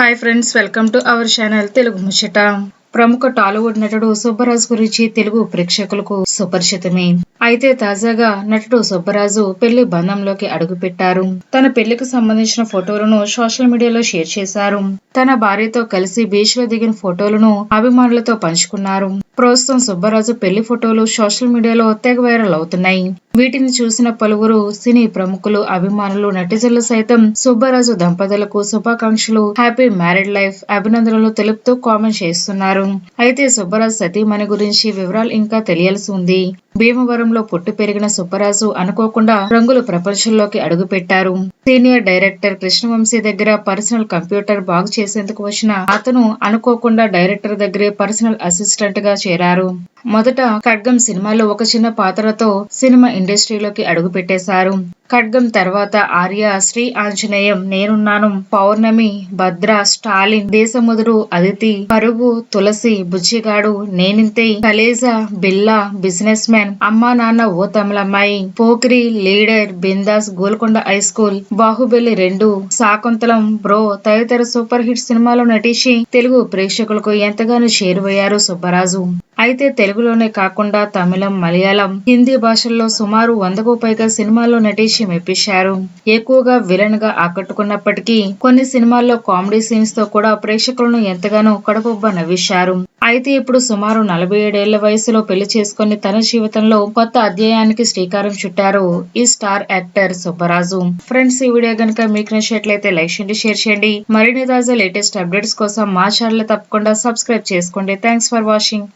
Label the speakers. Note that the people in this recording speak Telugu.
Speaker 1: Hi friends welcome to our channel Telugu ముచ్చట ప్రముఖ టాలీవుడ్ నటుడు సుబ్బరాజు గురించి తెలుగు ప్రేక్షకులకు సుపరిచితమే. అయితే తాజాగా నటుడు సుబ్బరాజు పెళ్ళి బంధంలోకి అడుగుపెట్టారు. తన పెళ్ళికి సంబంధించిన ఫోటోలను సోషల్ మీడియాలో షేర్ చేశారు. తన భార్యతో కలిసి బీచ్లో దిగిన ఫోటోలను అభిమానులతో పంచుకున్నారు. ప్రస్తుతం సుబ్బరాజు పెళ్ళి ఫోటోలు సోషల్ మీడియాలో తెగ వైరల్ అవుతున్నాయి. వీటిని చూసిన పలువురు సినీ ప్రముఖులు అభిమానులు నటిజన్లు సైతం సుబ్బరాజు దంపతులకు శుభాకాంక్షలు హ్యాపీ మ్యారీడ్ లైఫ్ అభినందనలు తెలుపుతూ కామెంట్ చేస్తున్నారు. అయితే సుబ్బరాజు సతీమణి గురించి వివరాలు ఇంకా తెలియాల్సి ఉంది. భీమవరంలో పుట్టి పెరిగిన సుబ్బరాజు అనుకోకుండా రంగుల ప్రపంచంలోకి అడుగుపెట్టారు. సీనియర్ డైరెక్టర్ కృష్ణవంశీ దగ్గర పర్సనల్ కంప్యూటర్ బాగు చేసేందుకు వచ్చిన అతను అనుకోకుండా డైరెక్టర్ దగ్గరే పర్సనల్ అసిస్టెంట్గా cheiraram మొదట ఖడ్గం సినిమాలో ఒక చిన్న పాత్రతో సినిమా ఇండస్ట్రీలోకి అడుగు పెట్టేశారు ఖడ్గం తర్వాత ఆర్య శ్రీ ఆంజనేయం నేనున్నాను పౌర్ణమి భద్ర స్టాలిన్ దేశముదురు అదితి పరుగు తులసి బుజ్జిగాడు నేనింతే కలేజ బిల్లా బిజినెస్ మ్యాన్ అమ్మా నాన్న ఓ తమిళమ్మాయి Pokiri Leader Bindaas Golconda high school Baahubali రెండు శాకుంతలం బ్రో తదితర సూపర్ హిట్ సినిమాలో నటించి తెలుగు ప్రేక్షకులకు ఎంతగానో చేరువయ్యారు సుబ్బరాజు. అయితే తెలుగులోనే కాకుండా తమిళం మలయాళం హిందీ భాషల్లో సుమారు వందకు పైగా సినిమాల్లో నటించి మెప్పించారు. ఎక్కువగా విలన్గా ఆకట్టుకున్నప్పటికీ కొన్ని సినిమాల్లో కామెడీ సీన్స్తో కూడా ప్రేక్షకులను ఎంతగానో కడుపుబ్బ నవ్వించారు. అయితే ఇప్పుడు సుమారు నలభై ఏడేళ్ళ వయసులో పెళ్ళి చేసుకుని తన జీవితంలో కొత్త అధ్యాయానికి శ్రీకారం చుట్టారు ఈ స్టార్ యాక్టర్ సుబ్బరాజు. ఫ్రెండ్స్ ఈ వీడియో గనుక మీకు నచ్చినట్లయితే లైక్ చేయండి షేర్ చేయండి. మరిన్ని తాజా లేటెస్ట్ అప్డేట్స్ కోసం మా ఛానల్ తప్పకుండా సబ్స్క్రైబ్ చేసుకోండి. Thanks for watching.